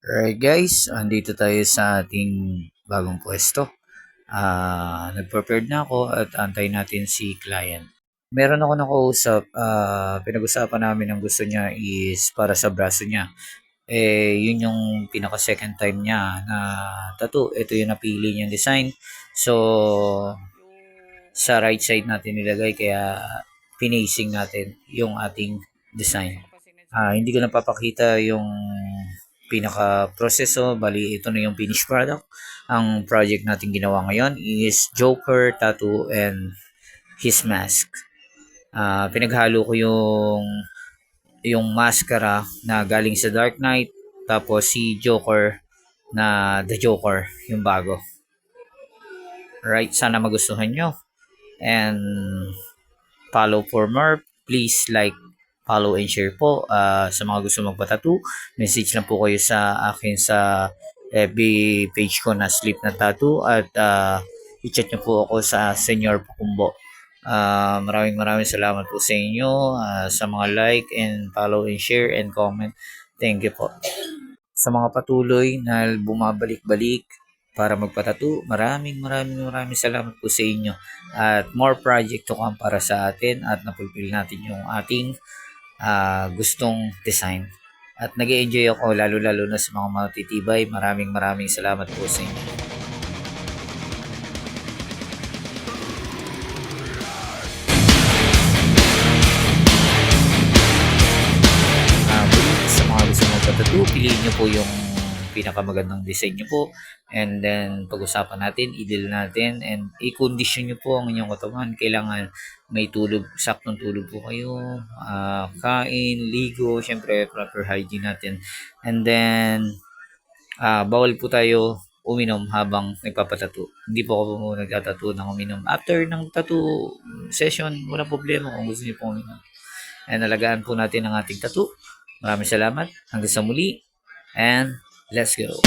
Alright guys, andito tayo sa ating bagong pwesto. Ah, nag-prepared na ako at antay natin si client. Meron ako nakausap, ah, pinag-usapan namin ang gusto niya is para sa braso niya. Eh, yun yung pinaka second time niya na tattoo. Ito yung napili niyang design. So, sa right side natin nilagay kaya pinacing natin yung ating design. Ah, hindi ko napapakita yung pinaka proseso, bali ito na yung finished product. Ang project natin ginawa ngayon is Joker tattoo and his mask. Ah, pinaghalo ko yung yung maskara na galing sa Dark Knight tapos si Joker na The Joker yung bago. Right, sana magustuhan nyo. And follow for more. Please like, follow and share po Ah, sa mga gusto magpatattoo. Message lang po kayo sa akin sa FB page ko na Sleep na Tattoo at ah, i-chat nyo po ako sa Senior Pukumbo. Ah, maraming maraming salamat po sa inyo ah, sa mga like and follow and share and comment. Thank you po. Sa mga patuloy na bumabalik-balik para magpatato, maraming maraming maraming salamat po sa inyo. At more project to come para sa atin at napulpil natin yung ating ah, gustong design. At nag enjoy ako lalo-lalo na sa mga matitibay. Maraming maraming salamat po sa inyo. Muli, sa mga gusto magpatattoo, piliin nyo po yung pinakamagandang design nyo po. And then, pag-usapan natin, i-deal natin, and i-condition nyo po ang inyong katawan. Kailangan may tulog, saktong tulog po kayo, ah, kain, ligo, syempre, proper hygiene natin. And then, ah, bawal po tayo uminom habang nagpapatato. Hindi po ako nagtatato ng uminom. After ng tattoo session, walang problema kung gusto niyo po uminom. And alagaan po natin ang ating tattoo. Maraming salamat. Hanggang sa muli. And let's go.